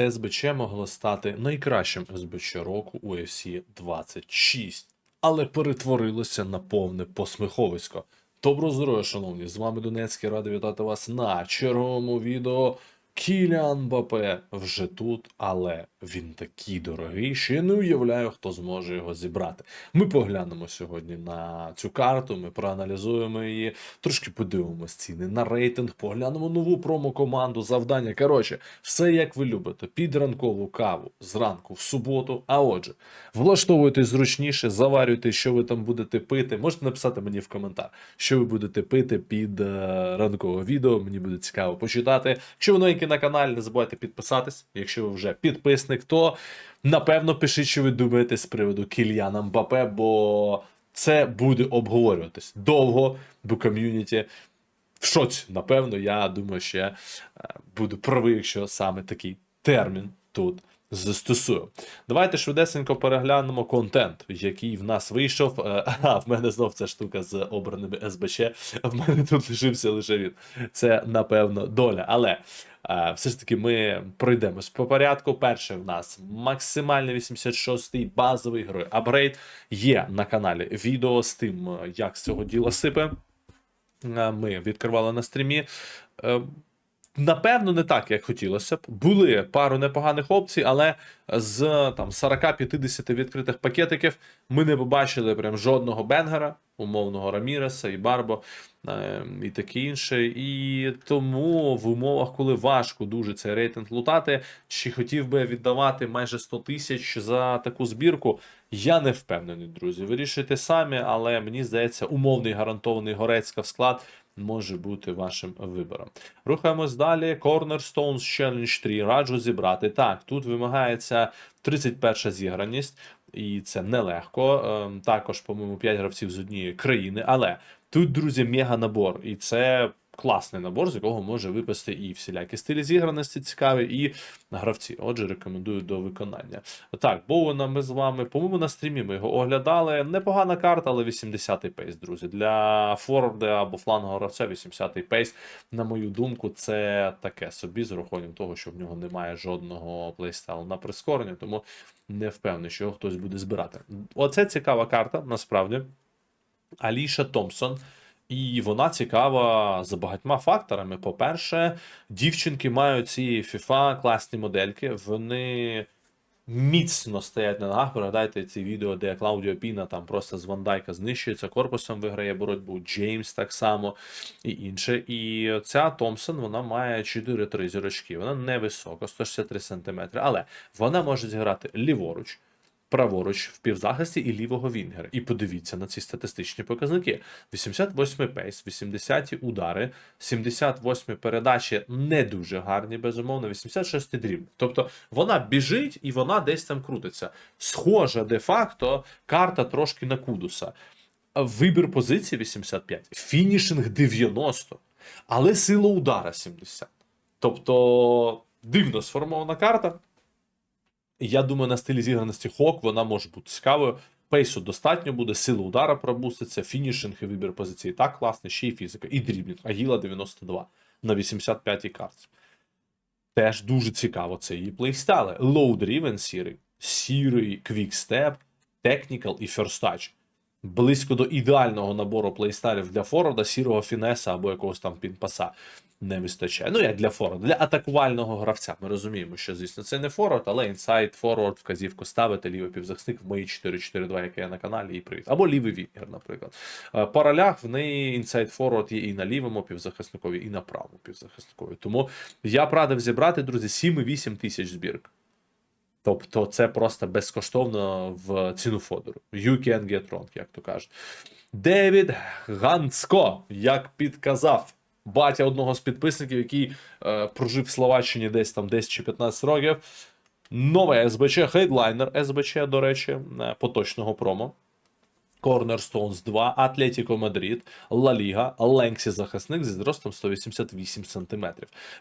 СБЧ могло стати найкращим СБЧ року у UFC 26, але перетворилося на повне посміховисько. Доброго здоров'я, шановні! З вами Донецький, радий вітати вас на черговому відео. Кіліан Мбапе вже тут, але він такий дорогий, що я не уявляю, хто зможе його зібрати. Ми поглянемо сьогодні на цю карту, ми проаналізуємо її, трошки подивимось ціни на рейтинг, поглянемо нову промо-команду, завдання. Коротше, все як ви любите. Під ранкову каву зранку в суботу. А отже, влаштовуйтесь зручніше, заварюйте, що ви там будете пити. Можете написати мені в коментар, що ви будете пити під е, ранкове відео. Мені буде цікаво почитати. Якщо ви новенькі на каналі, не забувайте підписатись. Якщо ви вже підписник, то напевно пишіть, що ви думаєте з приводу Кільяна Мбапе, бо це буде обговорюватись довго, бо ком'юніті в шоці. Напевно, я думаю, що я е, буду правий, якщо саме такий термін тут застосую. Давайте швидесенько переглянемо контент, який в нас вийшов. Е, А, в мене знов ця штука з обраними СБЧ. В мене тут лишився лише він. Це, напевно, доля. Але все ж таки ми пройдемось по порядку. Перше в нас максимальний 86-й базовий герой апгрейд. Є на каналі відео з тим, е, як з цього діла сипе. Е, Ми відкривали на стрімі. Напевно, не так, як хотілося б. Були пару непоганих опцій, але з там 40-50 відкритих пакетиків ми не побачили прям жодного бенгера, умовного Раміреса і Барбо е, і таке інше. І тому в умовах, коли важко дуже цей рейтинг лутати, чи хотів би віддавати майже 100 тисяч за таку збірку, я не впевнений, друзі. Вирішуйте самі, але мені здається, умовний гарантований Горецька в склад може бути вашим вибором. Рухаємось далі. Cornerstones Challenge 3. Раджу зібрати. Так, тут вимагається 31 зіграність, і це нелегко. Ем, Також, по-моєму, 5 гравців з однієї країни. Але тут, друзі, мега набор, і це. Класний набор, з якого може випасти і всілякі стилі зіграності цікаві, і гравці. Отже, рекомендую до виконання. Так, Боуена ми з вами, по-моєму, на стрімі ми його оглядали. Непогана карта, але 80-й пейс, друзі. Для форварда або флангового гравця 80-й пейс, на мою думку, це таке собі з урахуванням того, що в нього немає жодного плейстайлу на прискорення, тому не впевнений, що його хтось буде збирати. Оце цікава карта, насправді. Аліша Томпсон. І вона цікава за багатьма факторами. По-перше, дівчинки мають ці FIFA класні модельки. Вони міцно стоять на ногах. Пригадайте ці відео, де Клаудіо Піна там просто з Вандайка знищується, корпусом виграє боротьбу, Джеймс так само і інше. І ця Томпсон вона має 4-3 зірочки. Вона невисока, 163 см, але вона може зіграти ліворуч праворуч в півзахисті і лівого Вінгера. І подивіться на ці статистичні показники: 88 пейс, 80 удари, 78 передачі не дуже гарні, безумовно, 86 дріб. Тобто вона біжить і вона десь там крутиться. Схожа де-факто карта трошки на кудуса. Вибір позиції 85, фінішинг 90, але сила удара 70. Тобто дивно сформована карта. Я думаю, на стилі зіграності Хок вона може бути цікавою. Пейсу достатньо буде, сила удара пробуститься, фінішинг і вибір позиції так класний, ще й фізика, і дріблінг. Агіла 92 на 85-й карті. Теж дуже цікаво це її. Low Driven сірий, сірий квікстеп, Technical і Touch. Близько до ідеального набору плейстайлів для форварда, сірого фінеса або якогось там пінпаса не вистачає. Ну, як для форварда, для атакувального гравця. Ми розуміємо, що, звісно, це не форвард, але інсайд, форвард, вказівку ставити, лівий півзахисник в мої 4-4-2, яке є на каналі, і привіт. Або лівий вінгер, наприклад. Е, По в неї інсайд форвард є і на лівому півзахисникові, і на правому півзахисникові. Тому я б радив зібрати, друзі, 7,8 тисяч збірок. Тобто це просто безкоштовно в ціну фодеру. You can get wrong, як то кажуть. Девід Ганцко, як підказав батя одного з підписників, який е, прожив в Словаччині десь там 10 чи 15 років. Нове СБЧ, хейдлайнер СБЧ, до речі, е, поточного промо. Cornerstones 2, Атлетіко Мадрид, Ла Ліга, Ленксі захисник зі зростом 188 см.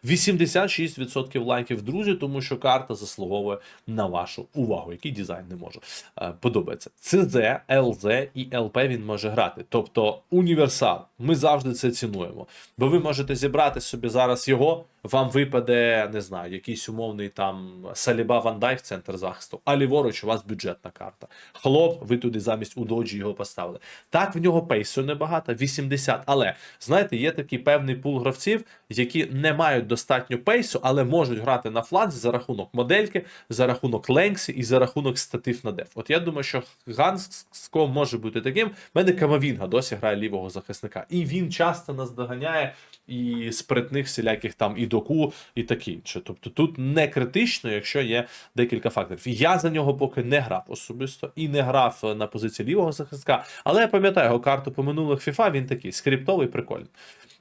86% лайків, друзі, тому що карта заслуговує на вашу увагу. Який дизайн не може е, подобається. ЦЗ, ЛЗ і ЛП він може грати. Тобто універсал. Ми завжди це цінуємо. Бо ви можете зібрати собі зараз його вам випаде, не знаю, якийсь умовний там Саліба Ван Дайк, центр захисту, а ліворуч у вас бюджетна карта. Хлоп, ви туди замість Удоджі його поставили. Так, в нього пейсу небагато, 80. Але знаєте, є такий певний пул гравців, які не мають достатньо пейсу, але можуть грати на фланзі за рахунок модельки, за рахунок ленксі і за рахунок статив на деф. От я думаю, що Ганско може бути таким. В мене Камавінга досі грає лівого захисника, і він часто нас доганяє і спритних всіляких там і доку, і таке інше. Тобто тут не критично, якщо є декілька факторів. Я за нього поки не грав особисто і не грав на позиції лівого захисника, але я пам'ятаю його карту по минулих FIFA, він такий скриптовий, прикольний.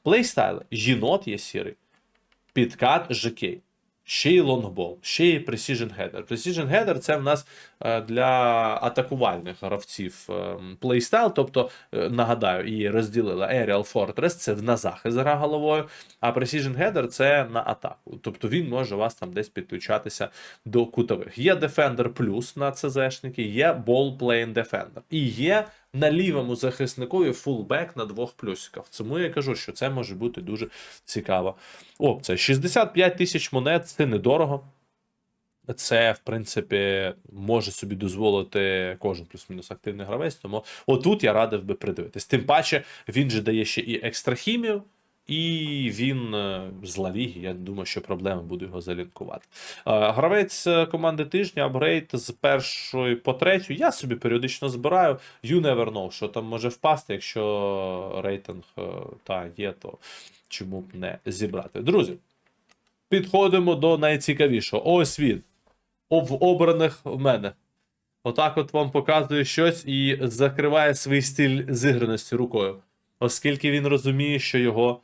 Плейстайл. жінот є сірий, підкат ЖК. Ще й лонгбол, ще й Precision Header. Precision Header це в нас е, для атакувальних гравців плейстайл. Тобто, е, нагадаю, і розділили Aerial Fortress, це на захист гра головою, а Precision Header це на атаку. Тобто він може вас там десь підключатися до кутових. Є Defender Plus на ЦЗшники, є Ball Playing Defender. І є на лівому захисникові фулбек на двох плюсиках. Тому я кажу, що це може бути дуже цікава опція. 65 тисяч монет це недорого. Це, в принципі, може собі дозволити кожен плюс-мінус активний гравець. Тому отут я радив би придивитись. Тим паче, він же дає ще і екстрахімію, і він е, з Ла Ліги, Я думаю, що проблема буде його залінкувати. Е, Гравець е, команди тижня, апгрейд з першої по третю. Я собі періодично збираю. You never know, що там може впасти, якщо рейтинг та є, то чому б не зібрати. Друзі, підходимо до найцікавішого. Ось він. В обраних в мене. Отак от вам показує щось і закриває свій стиль зіграності рукою. Оскільки він розуміє, що його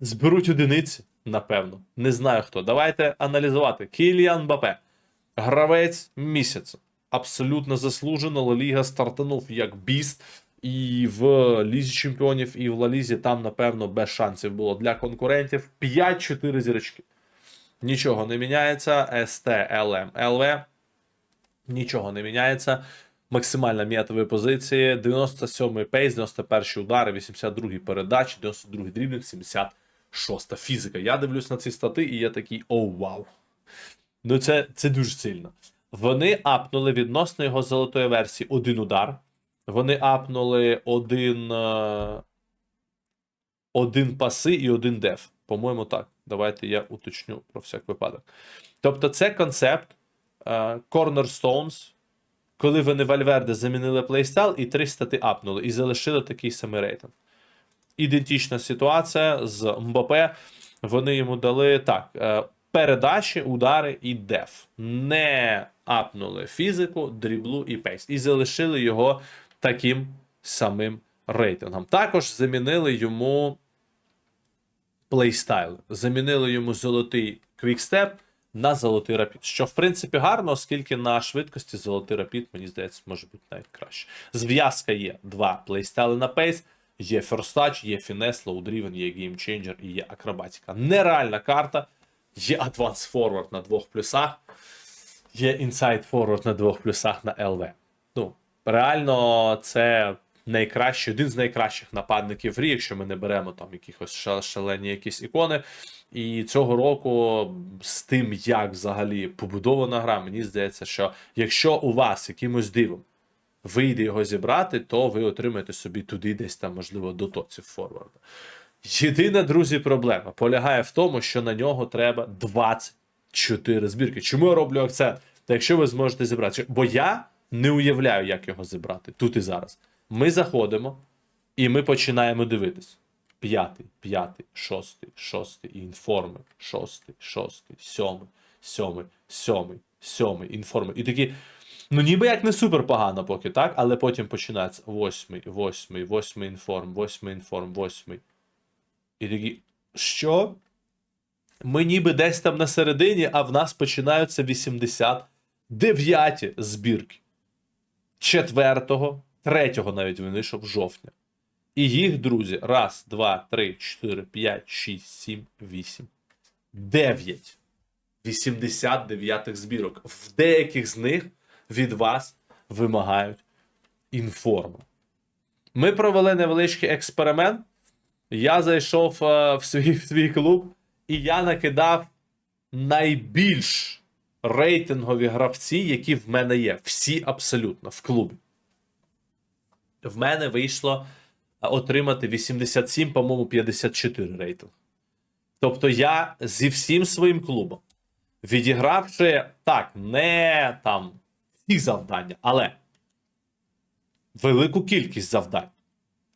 зберуть одиниці, напевно. Не знаю хто. Давайте аналізувати. Кіліан Бапе. Гравець місяця. Абсолютно заслужено. Ліга стартанув як біст. І в Лізі Чемпіонів, і в Ла Лізі там, напевно, без шансів було для конкурентів. 5-4 зірочки. Нічого не міняється. СТ, ЛМ, ЛВ. Нічого не міняється. Максимальна м'ятової позиції. 97-й пейс, 91-й удари, 82-й передачі, 92-й дрібник, 76-та фізика. Я дивлюсь на ці стати, і я такий оу, вау. Ну, це, це дуже сильно. Вони апнули відносно його золотої версії один удар. Вони апнули один, е, один паси і один деф. По-моєму, так. Давайте я уточню про всяк випадок. Тобто, це концепт е, Cornerstones, коли вони Вальверде замінили плейстайл і три стати апнули, і залишили такий самий рейтинг. Ідентична ситуація з Мбапе. Вони йому дали так: е, передачі, удари і деф. Не апнули фізику, дріблу і пейс. І залишили його таким самим рейтингом. Також замінили йому плейстайл. Замінили йому золотий квікстеп на золотий рапід. Що, в принципі, гарно, оскільки на швидкості золотий рапід, мені здається, може бути навіть краще. Зв'язка є два плейстайли на пейс. Є ферстач, є фінес, лоудрівен, є геймченджер і є акробатика. Нереальна карта. Є Advance Forward на двох плюсах, є Inside Forward на двох плюсах на ЛВ. Ну, реально, це найкращий, один з найкращих нападників грі, якщо ми не беремо там якихось шалені якісь ікони. І цього року з тим, як взагалі побудована гра, мені здається, що якщо у вас якимось дивом вийде його зібрати, то ви отримаєте собі туди десь там, можливо, до тоців форварда. Єдина, друзі, проблема полягає в тому, що на нього треба 24 збірки. Чому я роблю акцент? Та якщо ви зможете зібрати, бо я не уявляю, як його зібрати тут і зараз. Ми заходимо і ми починаємо дивитись. П'ятий, п'ятий, шостий, шостий, інформи, шостий, шостий, сьомий, сьомий, сьомий, сьомий, інформи. І такі. Ну, ніби як не супер погано поки, так? Але потім починається восьмий, восьмий, восьмий інформ, восьмий інформ, восьмий. І такі, що? Ми ніби десь там на середині, а в нас починаються 89 збірки. Четвертого, третього навіть він вийшов жовтня. І їх, друзі, раз, два, три, чотири, п'ять, шість, сім, вісім, дев'ять. 89 збірок. В деяких з них від вас вимагають інформу. Ми провели невеличкий експеримент. Я зайшов е, в свій, в свій клуб І я накидав найбільш рейтингові гравці, які в мене є. Всі абсолютно в клубі. В мене вийшло отримати 87, по-моєму, 54 рейтинг. Тобто я зі всім своїм клубом, відігравши так, не там всі завдання, але велику кількість завдань,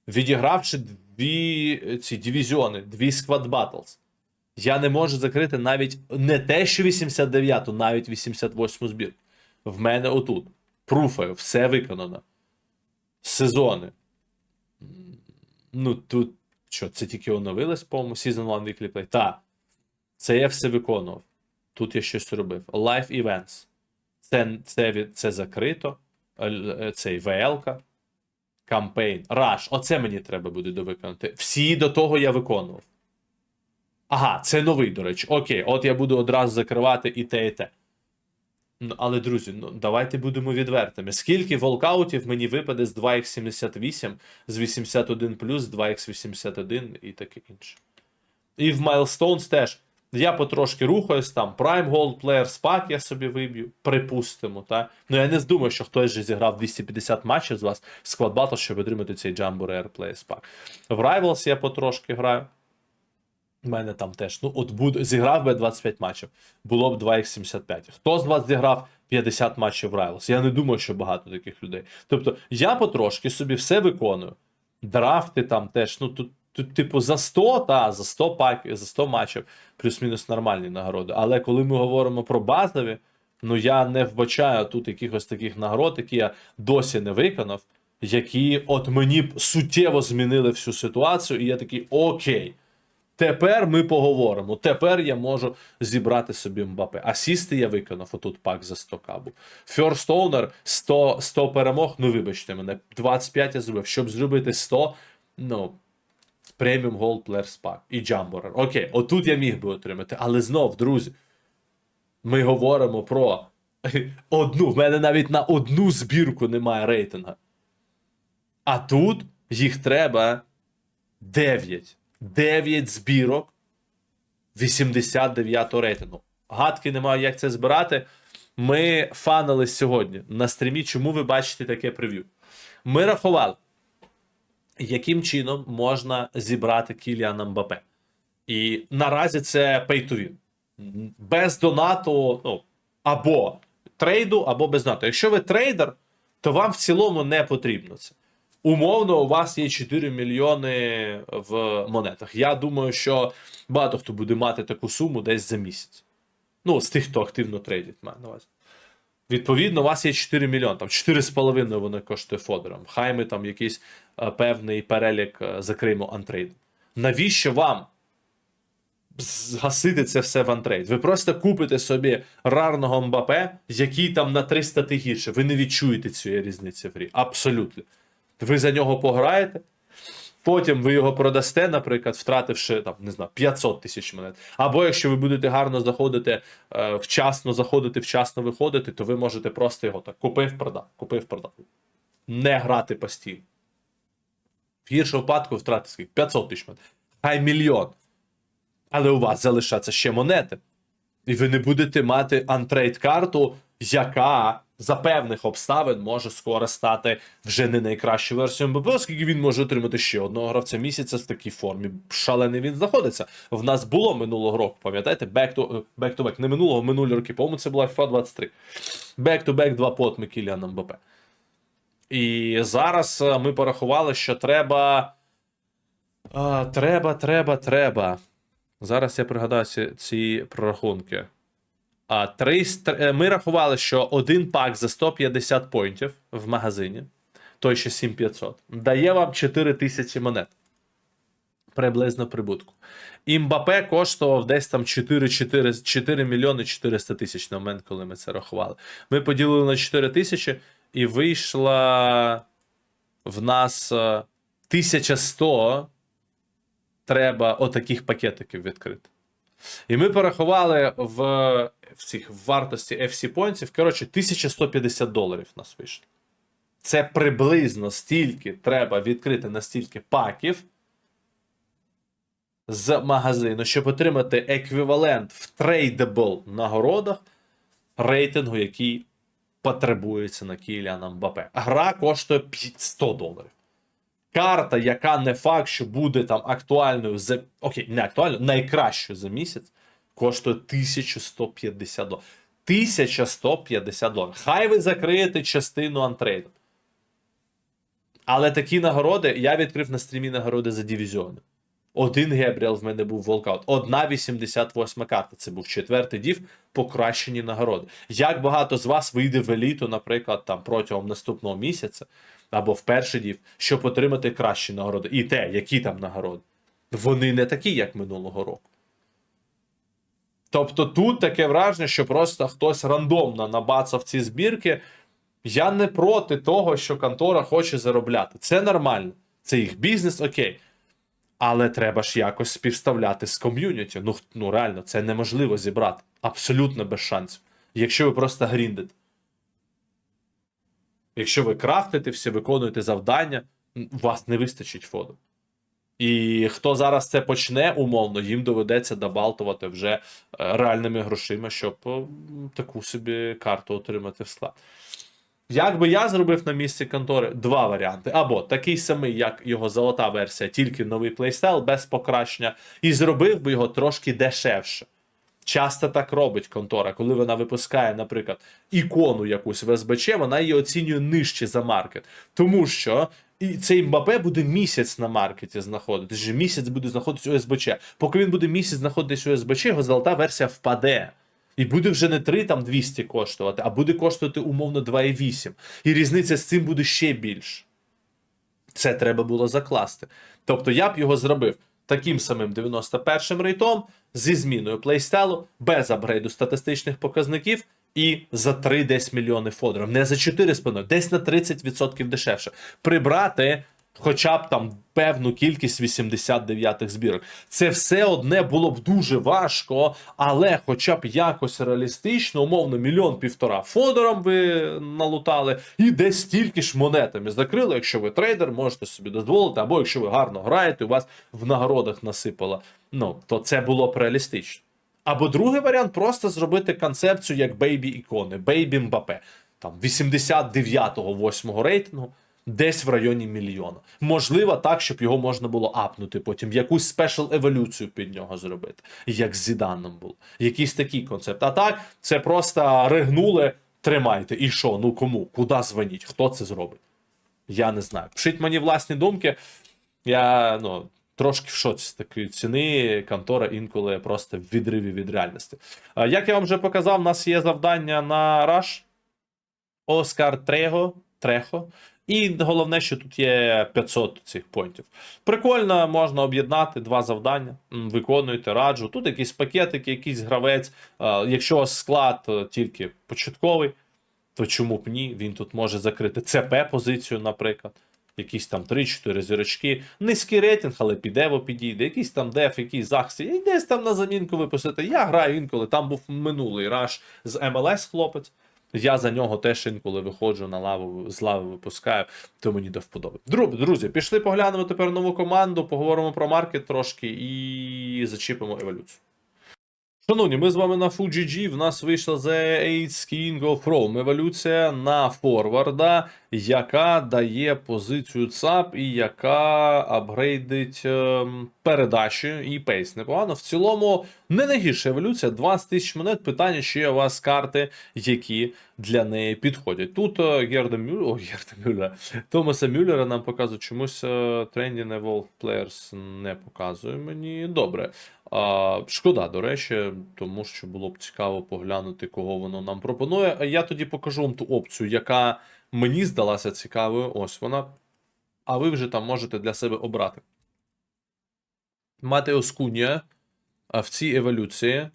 відігравши дві ці дивізіони, дві склад батлс, я не можу закрити навіть не те, що 89-ту, навіть 88-му збір. В мене отут. Пруфи, все виконано. Сезони. Ну, тут що, це тільки оновилось, по-моєму, Season 1 Weekly Play. Так. Це я все виконував. Тут я щось робив. Live Events. Це, це, це закрито. Е, е, Цей ВЛ-ка. Кампейн. Rush. Оце мені треба буде довиконати. Всі до того я виконував. Ага, це новий, до речі. Окей, от я буду одразу закривати і те, і те. Ну, але, друзі, ну давайте будемо відвертими. Скільки волкаутів мені випаде з 2х78, з 81 плюс, 2х81 і таке інше. І в Milestones теж. Я потрошки рухаюсь там. Prime Gold Player Spark я собі виб'ю, припустимо. Та? Ну я не думаю, що хтось же зіграв 250 матчів з вас склад батл, щоб отримати цей Jumbo Rare Player Spark. В Rivals я потрошки граю. У мене там теж. Ну, от буд... зіграв би 25 матчів, було б 2х75. Хто з вас зіграв 50 матчів в Rivals? Я не думаю, що багато таких людей. Тобто, я потрошки собі все виконую. Драфти там теж, ну тут, тут типу, за 100, та, за 100 паків, за 100 матчів, плюс-мінус нормальні нагороди. Але коли ми говоримо про базові, ну я не вбачаю тут якихось таких нагород, які я досі не виконав, які от мені б суттєво змінили всю ситуацію, і я такий окей. Тепер ми поговоримо. Тепер я можу зібрати собі Мбапе. Асісти я виконав, отут пак за 100 кабу. First Owner 100, 100 перемог. Ну, вибачте мене, 25 я зробив. Щоб зробити 100, ну, преміум Gold Players Pack і Jumborer. Окей, отут я міг би отримати. Але знов, друзі, ми говоримо про одну. В мене навіть на одну збірку немає рейтинга. А тут їх треба 9. 9 збірок 89 рейтингу. Гадки немає, як це збирати. Ми фанились сьогодні на стрімі. Чому ви бачите таке прев'ю? Ми рахували, яким чином можна зібрати Кіліана Мбапе. І наразі це pay to win. Без донату, ну, або трейду, або без донату. Якщо ви трейдер, то вам в цілому не потрібно це. Умовно, у вас є 4 мільйони в монетах. Я думаю, що багато хто буде мати таку суму десь за місяць. Ну, з тих, хто активно трейдить, маю на увазі. Відповідно, у вас є 4 мільйони, там 4,5 вони коштує фодером. Хай ми там якийсь е, певний перелік е, закриємо антрейдом. Навіщо вам згасити це все в антрейд? Ви просто купите собі рарного Мбапе, який там на 300 ти гірше. Ви не відчуєте цієї різниці в грі. Абсолютно. Ви за нього пограєте, потім ви його продасте, наприклад, втративши там, не знаю, 500 тисяч монет. Або якщо ви будете гарно заходити, е, вчасно заходити, вчасно виходити, то ви можете просто його так купив, продав, купив, продав. Не грати постійно. В гіршому випадку втратити скільки? 500 тисяч монет. Хай мільйон. Але у вас залишаться ще монети. І ви не будете мати антрейд карту, яка за певних обставин може скоро стати вже не найкращою версією МБП, оскільки він може отримати ще одного гравця місяця в такій формі. Шалений він знаходиться. В нас було минулого року, пам'ятаєте, back to, back to back, не минулого, минулі роки, по-моєму, це була FIFA 23. Back to back два потми Кіліана МБП. І зараз е, ми порахували, що треба. А, треба, треба, треба. Зараз я пригадаю ці прорахунки. 300, е, ми рахували, що один пак за 150 поінтів в магазині, той що 7500, дає вам 4000 монет. Приблизно прибутку. Імбапе коштував десь там 4, 4, 4 мільйони 400 тисяч на момент, коли ми це рахували. Ми поділили на 4 тисячі, і вийшла в нас е, 1100 треба отаких пакетиків відкрити. І ми порахували в, в цих вартості FC Points, коротше, 1150 доларів нас вийшло. Це приблизно стільки треба відкрити на стільки паків з магазину, щоб отримати еквівалент в трейдабл нагородах рейтингу, який потребується на Кіліана Мбапе. Гра коштує 100 доларів. Карта, яка не факт, що буде там актуальною за окей, не актуальною, найкращою за місяць, коштує 1150 доларів. 1150 доларів. Хай ви закриєте частину антрейду. Але такі нагороди я відкрив на стрімі нагороди за дивізіони. Один Гебріел в мене був волкаут. Одна 88 карта. Це був четвертий дів, покращені нагороди. Як багато з вас вийде в еліту, наприклад, там протягом наступного місяця або в перший дів, щоб отримати кращі нагороди. І те, які там нагороди. Вони не такі, як минулого року. Тобто тут таке враження, що просто хтось рандомно набацав ці збірки. Я не проти того, що контора хоче заробляти. Це нормально. Це їх бізнес, окей. Але треба ж якось співставляти з ком'юніті. Ну, ну реально, це неможливо зібрати. Абсолютно без шансів. Якщо ви просто гріндите. Якщо ви крафтите всі, виконуєте завдання, вас не вистачить фоду. І хто зараз це почне, умовно, їм доведеться добалтувати вже е, реальними грошима, щоб е, таку собі карту отримати в склад. Як би я зробив на місці контори два варіанти. Або такий самий, як його золота версія, тільки новий плейстайл без покращення, і зробив би його трошки дешевше. Часто так робить контора, коли вона випускає, наприклад, ікону якусь в СБЧ, вона її оцінює нижче за маркет. Тому що і цей Мбапе буде місяць на маркеті знаходитись. Місяць буде знаходитись у СБЧ. Поки він буде місяць знаходитись у СБЧ, його золота версія впаде. І буде вже не 3 там 200 коштувати, а буде коштувати умовно 2,8. І різниця з цим буде ще більше. Це треба було закласти. Тобто я б його зробив таким самим 91-м рейтом зі зміною плейстайлу, без апгрейду статистичних показників і за 3 десь мільйони фодерів. Не за 4,5, десь на 30% дешевше. Прибрати хоча б там певну кількість 89-х збірок. Це все одне було б дуже важко, але хоча б якось реалістично, умовно, мільйон півтора фодором ви налутали, і десь стільки ж монетами закрили. Якщо ви трейдер, можете собі дозволити, або якщо ви гарно граєте, у вас в нагородах насипало. Ну, то це було б реалістично. Або другий варіант просто зробити концепцію як бейбі ікони, бейбі Мбапе. Там 89-го, 8-го рейтингу, десь в районі мільйона. Можливо, так, щоб його можна було апнути потім, якусь спешл еволюцію під нього зробити, як з Зіданом було. Якийсь такий концепт. А так, це просто ригнули, тримайте. І що? Ну кому? Куди дзвоніть? Хто це зробить? Я не знаю. Пишіть мені власні думки. Я ну, трошки в шоці з такої ціни. Контора інколи просто в відриві від реальності. Як я вам вже показав, у нас є завдання на Rush. Оскар Трего. Трехо. І головне, що тут є 500 цих поінтів. Прикольно, можна об'єднати два завдання. Виконуєте, раджу. Тут якісь пакетики, якийсь гравець. Якщо у вас склад е, тільки початковий, то чому б ні? Він тут може закрити ЦП позицію, наприклад. Якісь там 3-4 зірочки. Низький рейтинг, але під Ево підійде. Якийсь там деф, якийсь захист. І десь там на замінку випустити. Я граю інколи. Там був минулий раш з МЛС хлопець. Я за нього теж інколи виходжу на лаву, з лави випускаю, то мені до вподоби. Друзі, друзі, пішли поглянемо тепер нову команду, поговоримо про маркет трошки і зачіпимо еволюцію. Шановні, ми з вами на FujiG. В нас вийшла The 8 King of Rome. Еволюція на форварда, яка дає позицію ЦАП і яка апгрейдить ем, передачі і пейс. Непогано. В цілому не найгірша еволюція. 20 тисяч монет. Питання, чи є у вас карти, які для неї підходять. Тут е, Герда Мюллер, о, Томаса Мюллера нам показує чомусь е, Trending Evolve Players не показує мені. Добре. А, шкода, до речі, тому що було б цікаво поглянути, кого воно нам пропонує. А я тоді покажу вам ту опцію, яка мені здалася цікавою. Ось вона. А ви вже там можете для себе обрати. Матеос Кунія в цій еволюції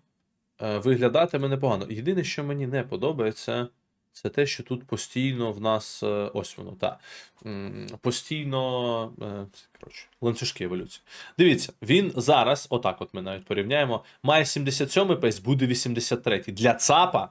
е, виглядатиме непогано. Єдине, що мені не подобається, це те, що тут постійно в нас. е, Ось воно, так. Постійно. е, Коротше, ланцюжки еволюції. Дивіться, він зараз, отак от ми навіть порівняємо, має 77-й пейс, буде 83-й. Для ЦАПа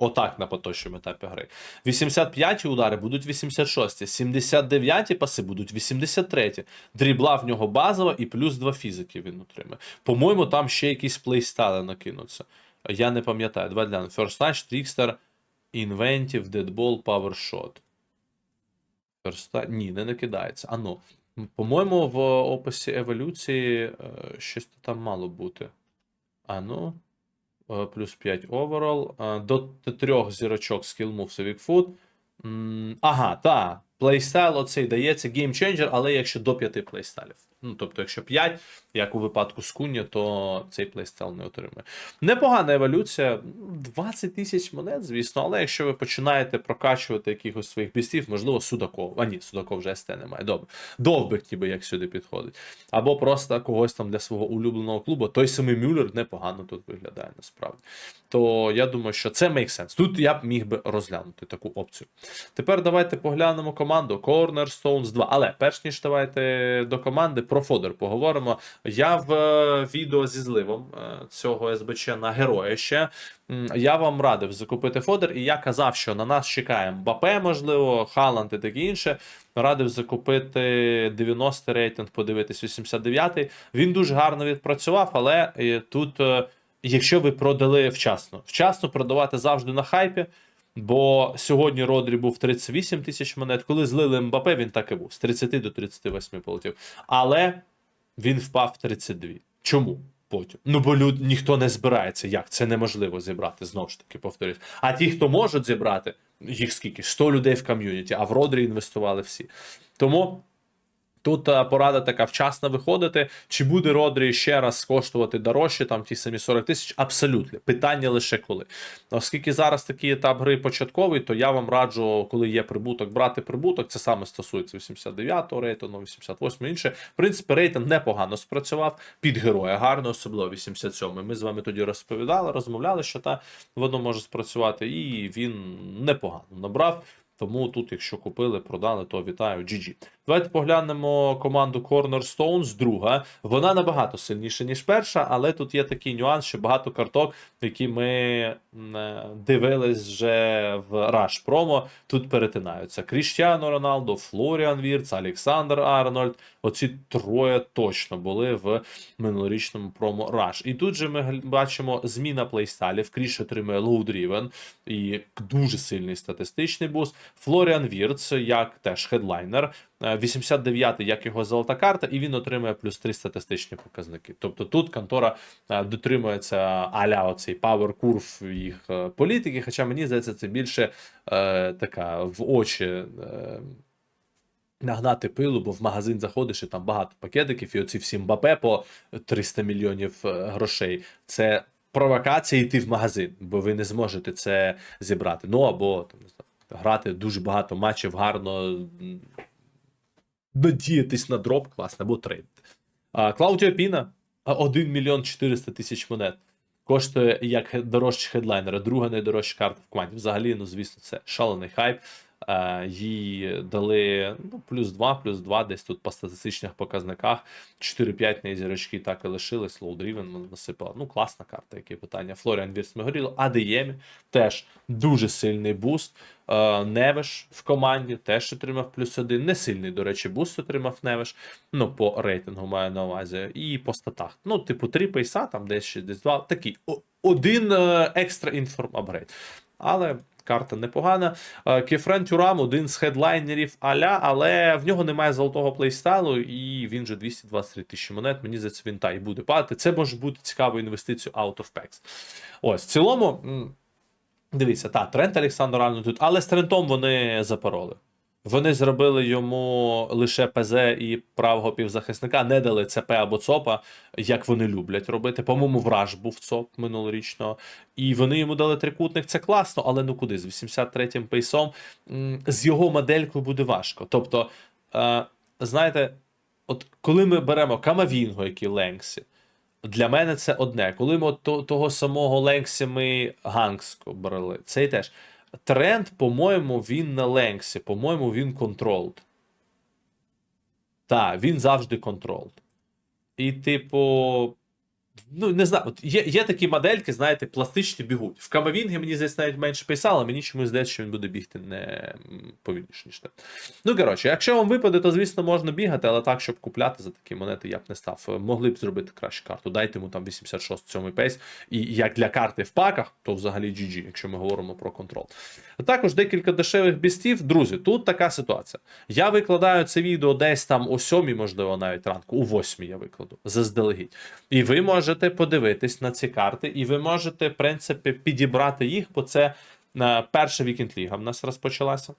Отак на поточному етапі гри. 85-ті удари будуть 86-ті, 79-ті паси будуть 83. Дрібла в нього базова і плюс 2 фізики він отримає. По-моєму, там ще якісь плейстайли накинуться. Я не пам'ятаю. Давай глянемо. First Touch, Trickster, Inventive, Deadball, Power Shot. First Ні, не накидається. А ну. По-моєму, в описі еволюції е, щось там мало бути. А ну. Е, Плюс 5 оверол. Е, До 3 зірочок skill moves і Ага, та. Плейстайл оцей дається геймченджер, але якщо до 5 плейстайлів. Ну, тобто, якщо 5, як у випадку з Куні, то цей плейстайл не отримує. Непогана еволюція. 20 тисяч монет, звісно, але якщо ви починаєте прокачувати якихось своїх бістів, можливо, Судаков. А ні, Судаков вже СТ немає. Добре. Довбик, ніби як сюди підходить. Або просто когось там для свого улюбленого клубу. Той самий Мюллер непогано тут виглядає насправді. То я думаю, що це make sense. Тут я б міг би розглянути таку опцію. Тепер давайте поглянемо команду Cornerstones 2. Але перш ніж давайте до команди про Фодер поговоримо. Я в е, відео зі зливом е, цього СБЧ на героя ще. Я вам радив закупити Фодер, і я казав, що на нас чекає Мбапе, можливо, Халанд і таке інше. Радив закупити 90 рейтинг, подивитись 89-й. Він дуже гарно відпрацював, але е, тут, якщо ви продали вчасно, вчасно продавати завжди на хайпі. Бо сьогодні Родрі був 38 тисяч монет. Коли злили Мбапе, він так і був з 30 до 38 полетів. Але він впав в 32. Чому? Потім. Ну, бо люд, ніхто не збирається. Як? Це неможливо зібрати, знову ж таки, повторюсь. А ті, хто можуть зібрати, їх скільки? 100 людей в ком'юніті, а в Родрі інвестували всі. Тому. Тут е, порада така вчасно виходити. Чи буде Родрі ще раз коштувати дорожче, там ті самі 40 тисяч? Абсолютно. Питання лише коли. Оскільки зараз такий етап гри початковий, то я вам раджу, коли є прибуток, брати прибуток. Це саме стосується 89-го рейтингу, 88 го інше. В принципі, рейтинг непогано спрацював під героя, гарно, особливо 87-й. Ми з вами тоді розповідали, розмовляли, що та воно може спрацювати, і він непогано набрав. Тому тут, якщо купили, продали, то вітаю GG. Давайте поглянемо команду Cornerstones, друга. Вона набагато сильніша, ніж перша, але тут є такий нюанс, що багато карток, які ми е, дивились вже в Rush промо, тут перетинаються. Кріштіано Роналдо, Флоріан Вірц, Олександр Арнольд. Оці троє точно були в минулорічному промо Rush. І тут же ми бачимо зміна плейстайлів. Кріш отримує Driven і дуже сильний статистичний буст. Флоріан Вірц, як теж хедлайнер. Е, 89-й, як його золота карта, і він отримує плюс 3 статистичні показники. Тобто тут контора е, дотримується аля оцей power curve їх е, політики, хоча мені здається, це більше е, така в очі. Е, Нагнати пилу, бо в магазин заходиш і там багато пакетиків, і оці всі Мбапе по 300 мільйонів е, грошей. Це провокація йти в магазин, бо ви не зможете це зібрати. Ну або там, не знаю, грати дуже багато матчів, гарно надіятись на дроп, класно, або трейд. Клаудіо Піна 1 мільйон 400 тисяч монет. Коштує як дорожчий хедлайнера, друга найдорожча карта в команді. Взагалі, ну звісно, це шалений хайп. Е, їй дали ну, плюс 2, плюс 2, десь тут по статистичних показниках. 4-5 неї зірочки так і лишились. Driven насипала. Ну, класна карта, які питання. Флоріан Вірс ми. Адеємі теж дуже сильний буст. Невиш в команді теж отримав плюс один. Не сильний, до речі, буст отримав Невиш. Ну, по рейтингу маю на увазі. І по статах. Ну, типу, три пейса, там десь ще десь два. Такий один е, екстра інформ апгрейд. Але карта непогана. Е, Кефрен Тюрам один з хедлайнерів аля, але в нього немає золотого плейстайлу, і він же 223 тисячі монет. Мені здається, він та і буде падати. Це може бути цікавою інвестицією out of packs. Ось, в цілому, дивіться, та, Трент Олександр Арнольд тут, але з Трентом вони запороли. Вони зробили йому лише ПЗ і правого півзахисника, не дали ЦП або ЦОПа, як вони люблять робити. По-моєму, враж був ЦОП минулорічного. І вони йому дали трикутник. Це класно, але ну куди? З 83-м пейсом з його моделькою буде важко. Тобто, е, знаєте, от коли ми беремо Камавінго, який Ленксі, для мене це одне. Коли ми от того самого Ленксі ми Гангско брали, цей теж. Тренд, по-моєму, він на Ленксі, по-моєму, він контролд. Так, він завжди контролд. І, типу, Ну, не знаю, от є, є такі модельки, знаєте, пластичні бігуть. В Камавінгі мені здається навіть менше писало, мені чомусь здається, що він буде бігти не повільніше, ніж те. Ну, коротше, якщо вам випаде, то звісно можна бігати, але так, щоб купляти за такі монети, я б не став. Е, Могли б зробити краще карту. Дайте йому там 86 7 пейс. І як для карти в паках, то взагалі GG, якщо ми говоримо про контрол. А також декілька дешевих бістів. Друзі, тут така ситуація. Я викладаю це відео десь там о 7, можливо, навіть ранку, у 8 я викладу заздалегідь. І ви можете подивитись на ці карти, і ви можете, в принципі, підібрати їх, бо це е, перша вікенд ліга в нас розпочалася.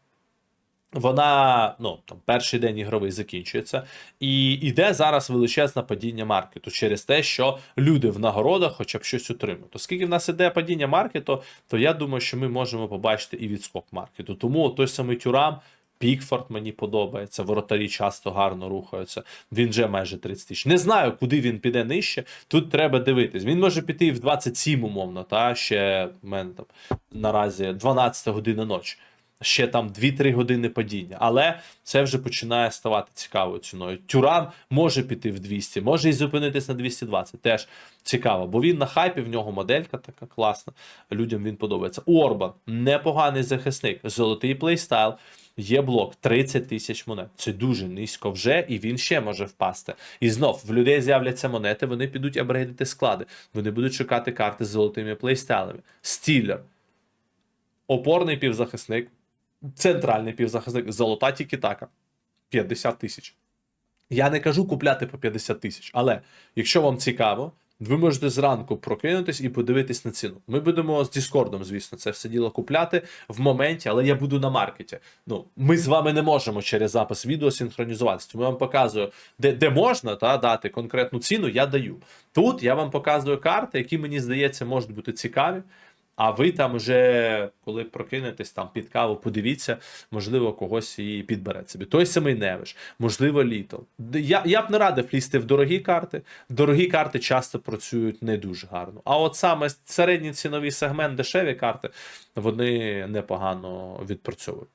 Вона, ну там перший день ігровий закінчується, і йде зараз величезне падіння маркету через те, що люди в нагородах хоча б щось отримують. Оскільки в нас іде падіння маркету, то я думаю, що ми можемо побачити і відскок маркету. Тому той самий Тюрам, Пікфорд мені подобається, воротарі часто гарно рухаються. Він вже майже 30 тисяч. Не знаю, куди він піде нижче. Тут треба дивитись. Він може піти в 27, умовно, та ще в мене там наразі 12 година ночі ще там 2-3 години падіння. Але це вже починає ставати цікавою ціною. Тюран може піти в 200, може і зупинитись на 220. Теж цікаво, бо він на хайпі, в нього моделька така класна. Людям він подобається. Орбан непоганий захисник, золотий плейстайл. Є блок 30 тисяч монет. Це дуже низько вже, і він ще може впасти. І знов в людей з'являться монети, вони підуть апгрейдити склади. Вони будуть шукати карти з золотими плейстайлами. Стілер, опорний півзахисник, центральний півзахисник, золота тікітака 50 тисяч. Я не кажу купляти по 50 тисяч, але якщо вам цікаво, ви можете зранку прокинутись і подивитись на ціну. Ми будемо з Діскордом, звісно, це все діло купляти в моменті, але я буду на маркеті. Ну, ми з вами не можемо через запис відео синхронізуватися. Тому я вам показую, де, де можна та, дати конкретну ціну, я даю. Тут я вам показую карти, які мені здається можуть бути цікаві. А ви там вже, коли прокинетесь там під каву, подивіться, можливо, когось і підберете собі. Той самий Невиш, можливо, Літл. Я, я б не радив лізти в дорогі карти. Дорогі карти часто працюють не дуже гарно. А от саме середній ціновий сегмент, дешеві карти, вони непогано відпрацьовують.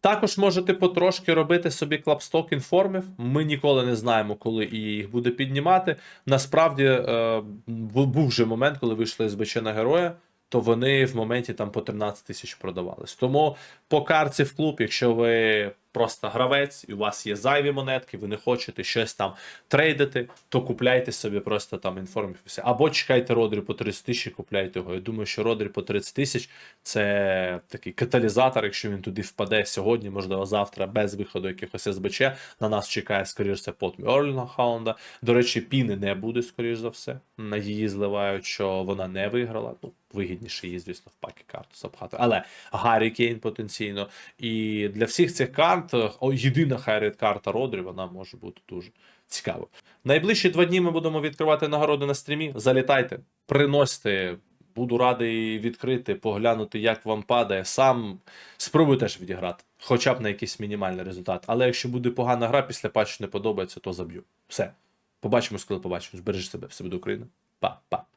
Також можете потрошки робити собі клапсток інформів. Ми ніколи не знаємо, коли і їх буде піднімати. Насправді е, був вже момент, коли вийшли СБЧ на героя, то вони в моменті там по 13 тисяч продавались. Тому по карці в клуб, якщо ви просто гравець, і у вас є зайві монетки, ви не хочете щось там трейдити, то купляйте собі просто там інформів. Або чекайте родрі по 30 тисяч купляйте його. Я думаю, що родрі по 30 тисяч це такий каталізатор, якщо він туди впаде сьогодні, можливо, завтра, без виходу якихось СБЧ. На нас чекає, скоріш за потім Орліна Хаунда. До речі, піни не буде, скоріш за все. На її зливають, що вона не виграла. Ну, вигідніше її, звісно, в пакі карту запхати. Але Гаррі Кейн потенційно. І для всіх цих карт о, єдина хайрейт карта Родрі, вона може бути дуже цікавою. Найближчі два дні ми будемо відкривати нагороди на стрімі. Залітайте, приносьте. Буду радий відкрити, поглянути, як вам падає. Сам спробуй теж відіграти, хоча б на якийсь мінімальний результат. Але якщо буде погана гра, після патчу не подобається, то заб'ю. Все. Побачимось, коли побачимось. Бережи себе, все буде Україна. Па-па.